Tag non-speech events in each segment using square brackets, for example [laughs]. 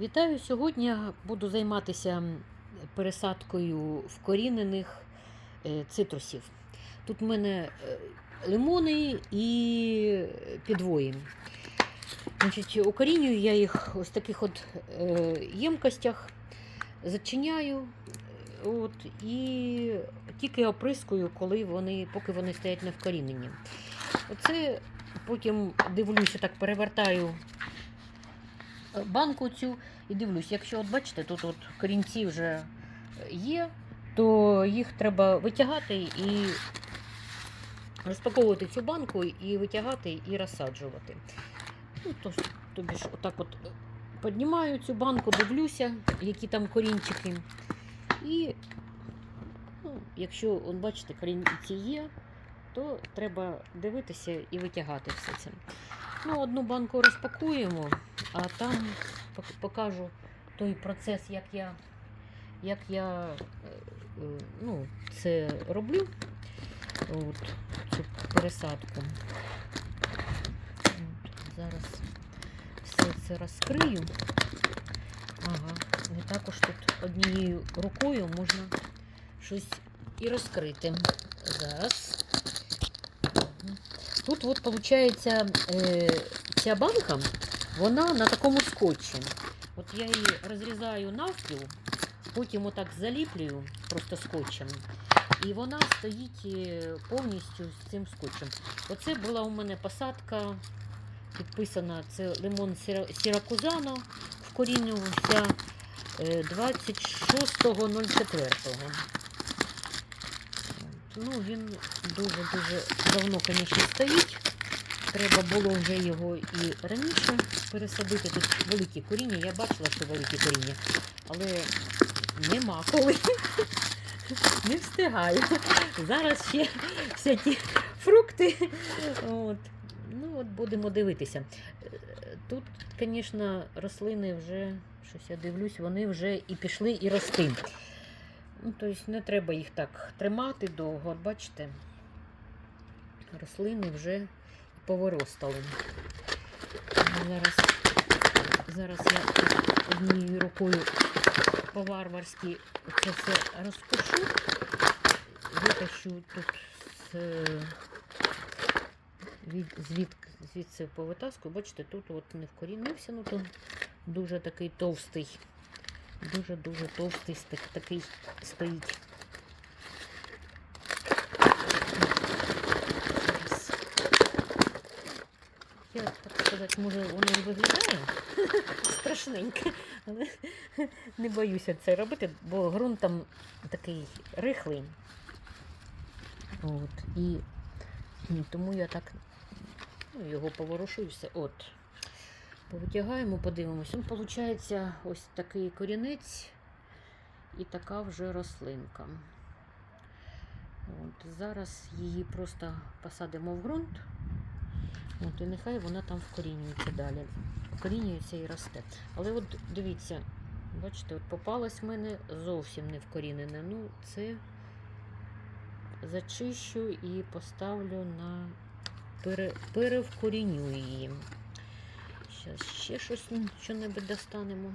Вітаю! Сьогодні я буду займатися пересадкою вкорінених е, цитрусів. Тут в мене е, лимони і підвої. Значить, укорінюю я їх ось таких от е, ємкостях, зачиняю от, і тільки оприскую, коли вони, поки вони стоять на вкоріненні. Оце потім дивлюся, так перевертаю банку цю і дивлюсь, якщо от бачите, тут от корінці вже є, то їх треба витягати і розпаковувати цю банку і витягати і розсаджувати. Ну, то, тобі ж отак от піднімаю цю банку, дивлюся, які там корінчики. І ну, якщо, от бачите, корінці є, то треба дивитися і витягати все це. Ну, одну банку розпакуємо, а там покажу той процес, як я, як я е, ну, це роблю. От, цю пересадку. От, зараз все це розкрию. Ага, і також тут однією рукою можна щось і розкрити. Зараз. Тут от виходить е, ця банка, вона на такому скотчі. От я її розрізаю навпіл, потім отак заліплюю просто скотчем. І вона стоїть е, повністю з цим скотчем. Оце була у мене посадка підписана, це лимон Сіра- Сіракузано, вкорінювався е, 26.04. Ну, він дуже-дуже давно, звісно, стоїть. Треба було вже його і раніше пересадити. Тут великі коріння. Я бачила, що великі коріння, але нема коли. [laughs] Не встигаю. Зараз ще всякі фрукти. От. Ну, от будемо дивитися. Тут, звісно, рослини вже, щось я дивлюсь, вони вже і пішли і рости. Ну, тобто не треба їх так тримати довго. Бачите, рослини вже повиростали. Зараз, зараз я однією рукою по-варварськи це все розпушу. Витащу тут з, від, звід, звідси повитаскую. Бачите, тут от не вкорінився, ну то дуже такий товстий. Дуже-дуже товстий такий стоїть. Зараз. Я так сказати, може воно і виглядає страшненько, але не боюся це робити, бо ґрунт там такий рихлий. От, і, тому я так ну, його поворушую все. От. Повитягаємо, подивимось. Він виходить ось такий корінець і така вже рослинка. От, зараз її просто посадимо в ґрунт. От, і нехай вона там вкорінюється далі. Вкорінюється і росте. Але от дивіться, бачите, от попалась в мене зовсім не вкорінена. Ну, це зачищу і поставлю на пере, перевкоріню її. Зараз ще щось що-небудь достанемо.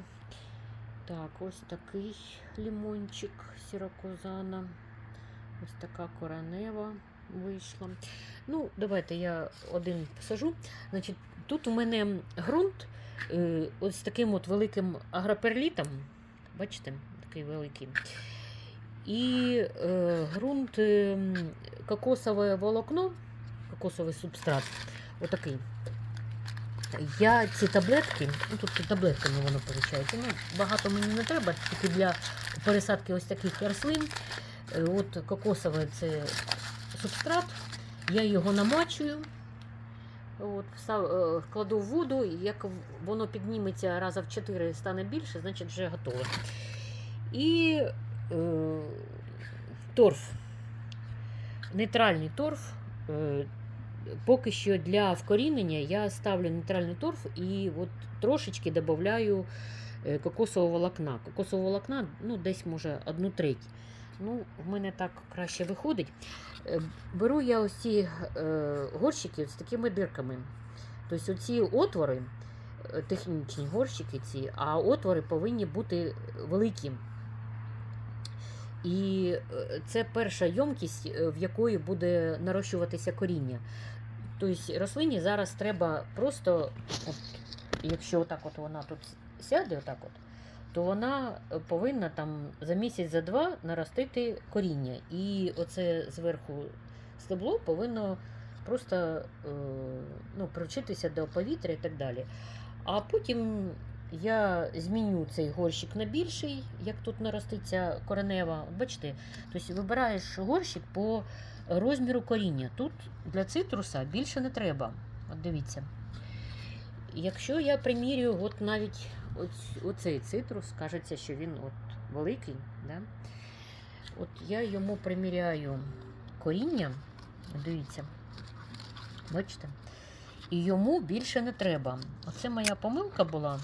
Так, ось такий лимончик сірокозана. Ось така коронева вийшла. Ну, давайте я один посажу. Значить, тут у мене ґрунт е, ось таким от великим агроперлітом. Бачите, такий великий. І е, ґрунт е, кокосове волокно, кокосовий субстрат. Отакий. Я ці таблетки, ну тут таблетками воно виходить. Ну, багато мені не треба, тільки для пересадки ось таких рослин. Е, От кокосовий це субстрат. Я його намачую, от, е, кладу в воду, і як воно підніметься раза в 4 стане більше, значить вже готове. І е, торф, нейтральний торф. Е, Поки що для вкорінення я ставлю нейтральний торф і от трошечки додаю е, кокосового волокна. Кокосового волокна ну, десь може одну треть. Ну, в мене так краще виходить. Е, Беру я ось ці е, горщики з такими дирками. Тобто оці отвори е, технічні горщики ці, а отвори повинні бути великі. І це перша ємкість, е, в якої буде нарощуватися коріння. Тобто рослині зараз треба просто, от, якщо отак от вона тут сяде, отак от, то вона е, повинна там за місяць, за два наростити коріння. І оце зверху стебло повинно просто е, ну, привчитися до повітря і так далі. А потім я зміню цей горщик на більший, як тут нароститься коренева. Бачите, тобто вибираєш горщик по розміру коріння. Тут для цитруса більше не треба. От дивіться. Якщо я примірюю от навіть оць- оцей цитрус, кажеться, що він от великий, да? от я йому приміряю коріння, дивіться, бачите? І йому більше не треба. Оце моя помилка була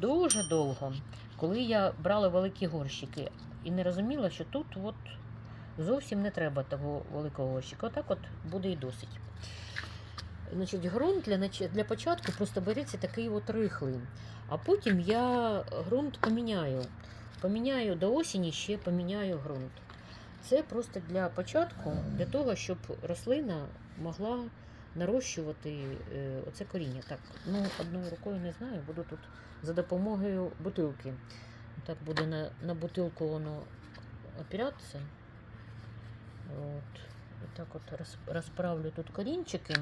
дуже довго, коли я брала великі горщики і не розуміла, що тут от зовсім не треба того великого горщика. Отак от буде і досить. Значить, ґрунт для, для початку просто береться такий от рихлий. А потім я ґрунт поміняю. Поміняю до осені, ще поміняю ґрунт. Це просто для початку, для того, щоб рослина могла нарощувати е, оце коріння. Так, ну одною рукою не знаю, буду тут за допомогою бутилки. Так буде на, на бутилку воно опиратися. От. І так от розправлю тут корінчики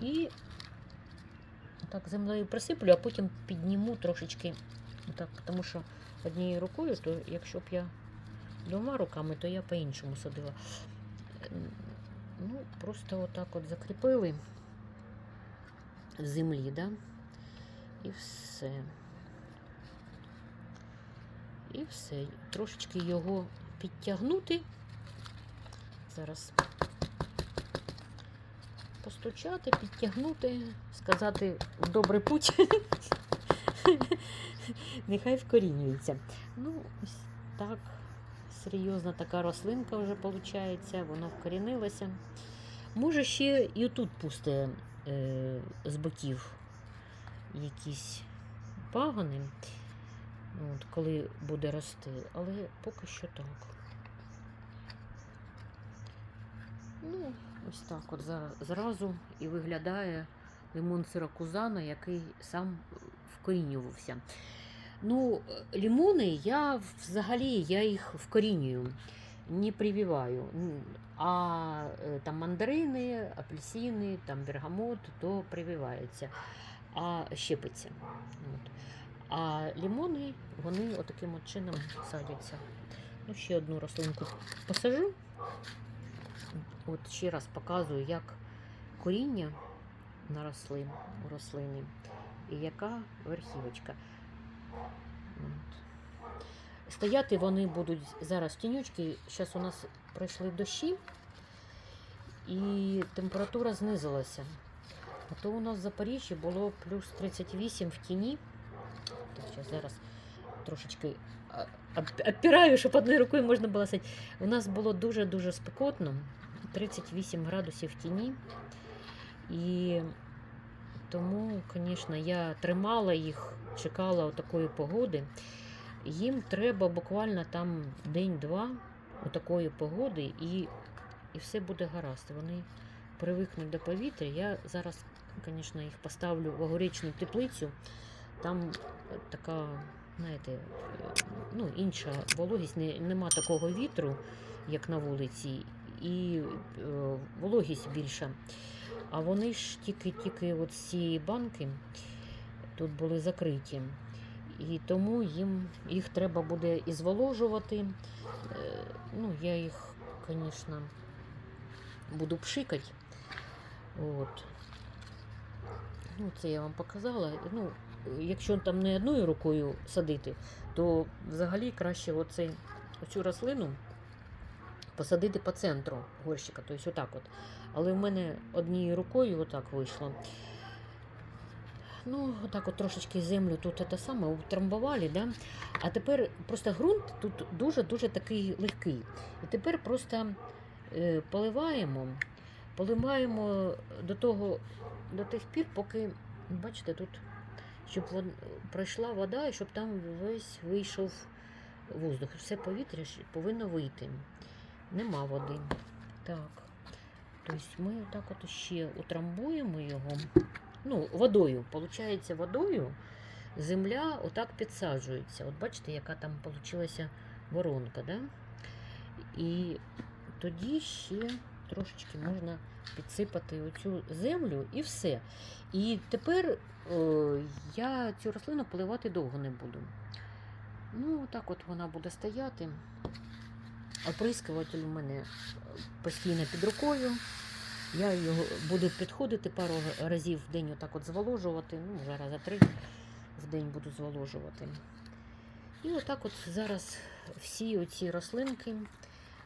і так землею присиплю, а потім підніму трошечки. Так, тому що однією рукою, то якщо б я двома руками, то я по-іншому садила. Ну, просто отак от закріпили землі, да? І все. І все. Трошечки його підтягнути. Зараз постучати, підтягнути, сказати в добрий путь. [laughs] Нехай вкорінюється. Ну, ось так. Серйозна така рослинка вже виходить, вона вкорінилася. Може, ще і тут пусте е, з боків якісь пагони, от, коли буде рости, але поки що так. Ну, ось так от зразу і виглядає лимон сирокузана, який сам вкорінювався. Ну, лимони я взагалі я їх вкорінюю, не прививаю. А е, там мандарини, апельсини, там бергамот, то прививаються, а щепиться. От. А лимони, вони отаким от чином садяться. Ну, ще одну рослинку посажу. От ще раз показую, як коріння наросли у рослини і яка верхівочка. От. Стояти вони будуть зараз тінючки. Зараз у нас пройшли дощі і температура знизилася. А то у нас в Запоріжжі було плюс 38 в тіні. Так, зараз, трошечки обпираю, щоб одною рукою можна було сидіти. У нас було дуже-дуже спекотно, 38 градусів в тіні. І тому, звісно, я тримала їх, чекала такої погоди. Їм треба буквально там день-два такої погоди, і, і все буде гаразд. Вони привикнуть до повітря. Я зараз, звісно, їх поставлю в огорічну теплицю. Там е, така, знаєте, ну, інша вологість, не, нема такого вітру, як на вулиці, і е, вологість більша. А вони ж тільки-тільки цієї банки тут були закриті. І тому їм їх треба буде і зволожувати. Е, Ну, я їх, звісно, буду пшикати. От. Ну, це я вам показала. Ну, якщо там не одною рукою садити, то взагалі краще оцей, оцю рослину посадити по центру горщика, тобто отак от. Але в мене однією рукою отак вийшло. Ну, отак от трошечки землю тут те саме утрамбували, да? а тепер просто ґрунт тут дуже-дуже такий легкий. І тепер просто е, поливаємо, поливаємо до того, до тих пір, поки, бачите, тут щоб вон, пройшла вода і щоб там весь вийшов воздух. Все повітря повинно вийти. Нема води. Так. Тобто ми отак от ще утрамбуємо його. Ну, водою. Получається, водою земля отак підсаджується. От бачите, яка там вийшла воронка, да? І тоді ще трошечки можна підсипати оцю землю і все. І тепер е, я цю рослину поливати довго не буду. Ну, так от вона буде стояти. Оприскуватель у мене постійно під рукою. Я його буду підходити пару разів в день, отак от зволожувати. Ну, може раза три в день буду зволожувати. І отак от зараз всі оці рослинки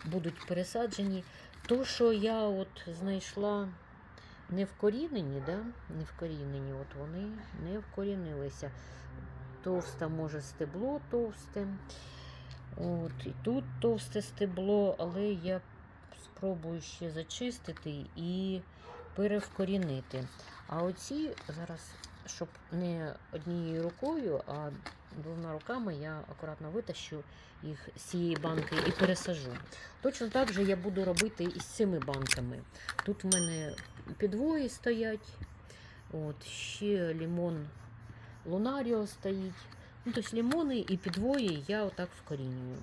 будуть пересаджені. То, що я от знайшла не вкорінені, да? не вкорінені, от вони не вкорінилися. Товсте може стебло товсте. От, і тут товсте стебло, але я спробую ще зачистити і перевкорінити. А оці зараз, щоб не однією рукою, а двома руками я акуратно витащу їх з цієї банки і пересажу. Точно так же я буду робити і з цими банками. Тут в мене підвої стоять, от, ще лімон Лунаріо стоїть. Ну, тобто лімони і підвої я отак вкорінюю.